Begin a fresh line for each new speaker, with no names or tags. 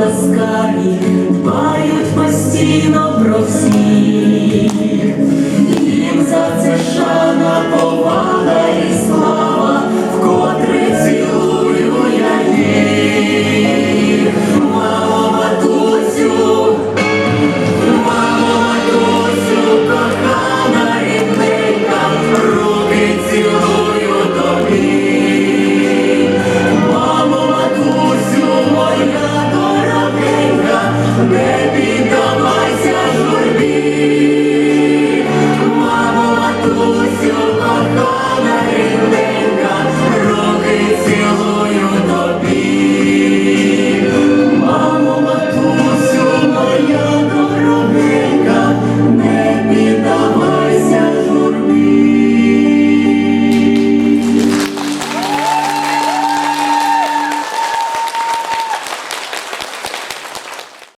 ласкаві, дбають постійно про всіх, їм за це шана повага.